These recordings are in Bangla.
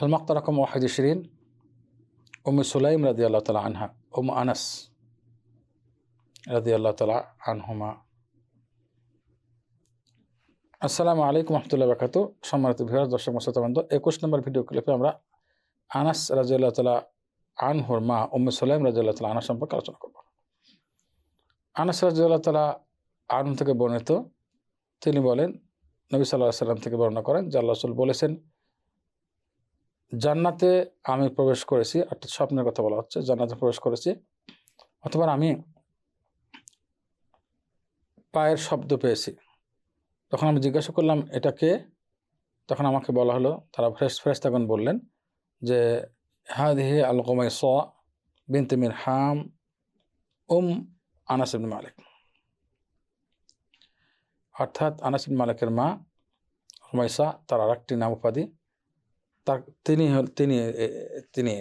রকম ওয়াহিদ শিরিন উম সুলাইম রাদি আল্লাহ তালা আনহা উম আনাস রাদি আল্লাহ তালা আনহুমা আসসালামু আলাইকুম রহমতুল্লাহ বাকাত সম্মানিত ভিউয়ার দর্শক মশাতবন্ধ একুশ নম্বর ভিডিও ক্লিপে আমরা আনাস রাজিউল্লাহ তালা আনহুর মা উম্মে সুলাইম রাজিউল্লাহ তালা আনাস সম্পর্কে আলোচনা করব। আনাস রাজিউল্লাহ তালা আনহু থেকে বর্ণিত। তিনি বলেন, নবী সাল্লাহ সাল্লাম থেকে বর্ণনা করেন যে রসুল বলেছেন জান্নাতে আমি প্রবেশ করেছি, অর্থাৎ স্বপ্নের কথা বলা হচ্ছে, জান্নাতে প্রবেশ করেছি, অথবা আমি পায়ের শব্দ পেয়েছি। তখন আমি জিজ্ঞাসা করলাম, এটা কে? তখন আমাকে বলা হলো, তারা ফ্রেশ ফ্রেশ তখন বললেন যে, হাদিহি আল কোমাই স বিনতিমির হাম উম আনাস মালিক। অর্থাৎ আনাস মালিকের মা হুমাইসা তার আর একটি নাম উপাধি। তার তিনি তিনি তিনি।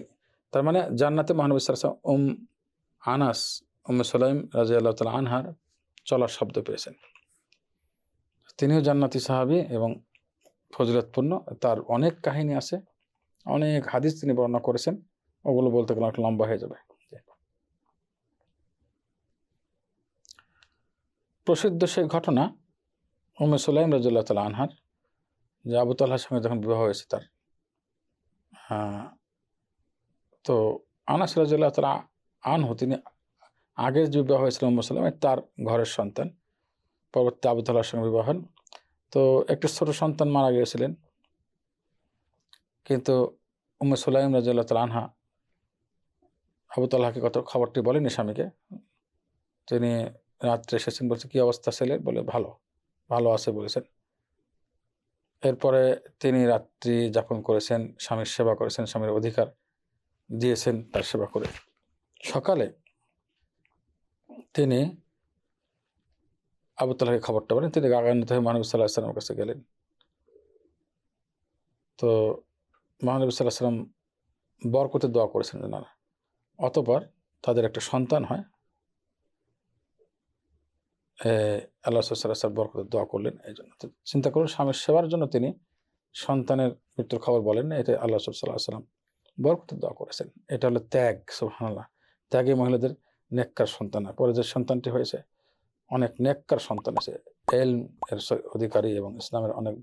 তার মানে জান্নাতে মহানবী আলাইহি উম আনাস উম সালাইম রাজি আল্লাহ তালা আনহার চলার শব্দ পেয়েছেন। তিনিও জান্নাতি সাহাবী এবং ফজিলতপূর্ণ। তার অনেক কাহিনী আছে, অনেক হাদিস তিনি বর্ণনা করেছেন। ওগুলো বলতে গেলে অনেক লম্বা হয়ে যাবে। প্রসিদ্ধ সেই ঘটনা উমে সুলাইম রাজুল্লাহ তালা আনহার, যে আবু তাল্লার সঙ্গে যখন বিবাহ হয়েছে তার। তো আনাস রাজুল্লাহ তালা আনহু, তিনি আগের যে বিবাহ হয়েছিল উম্মে সুলাইমের তার ঘরের সন্তান। পরবর্তী আবু তাল্লার সঙ্গে বিবাহ হন। তো একটি ছোট সন্তান মারা গিয়েছিলেন। কিন্তু উম্মে সুলাইম রাজিয়াল্লাহ তাল আনহা, আবু তাল্লাহকে কত খবরটি বলেনি স্বামীকে। তিনি রাত্রে এসেছেন বলছে, কী অবস্থা ছেলের বলে, ভালো ভালো আছে, বলেছেন। এরপরে তিনি রাত্রি যাপন করেছেন, স্বামীর সেবা করেছেন, স্বামীর অধিকার দিয়েছেন, তার সেবা করে। সকালে তিনি আবুতালাকে খবরটা বলেন, তিনি গাগান্বিত হয়ে মহানবী সাল্লাহ সাল্লামের কাছে গেলেন। তো মহানবী সাল্লাহ সাল্লাম বরকতে দোয়া করেছেন জানারা অতপর তাদের একটা সন্তান হয় আল্লাহ সাল্লাহ সাল্লাম বরকতে দোয়া করলেন। এই জন্য চিন্তা করুন, স্বামীর সেবার জন্য তিনি সন্তানের মৃত্যুর খবর বলেন না এটা আল্লাহ সাল্লাহ সাল্লাম বরকতে দোয়া করেছেন। এটা হলো ত্যাগ, সুবহানাল্লাহ। ত্যাগে মহিলাদের নেককার সন্তান পরে যে সন্তানটি হয়েছে, অনেক নেককার সন্তান আছে। এল এর অধিকারী এবং ইসলামের অনেক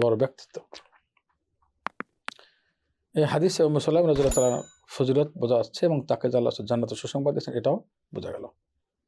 বড় ব্যক্তিত্ব। এই হাদিসে মুসাল্লাম রাজুল্লাহ তালা ফজিলত বোঝা যাচ্ছে এবং তাকে যে আল্লাহ জান্নাত সুসংবাদ দিয়েছেন, এটাও বোঝা গেল।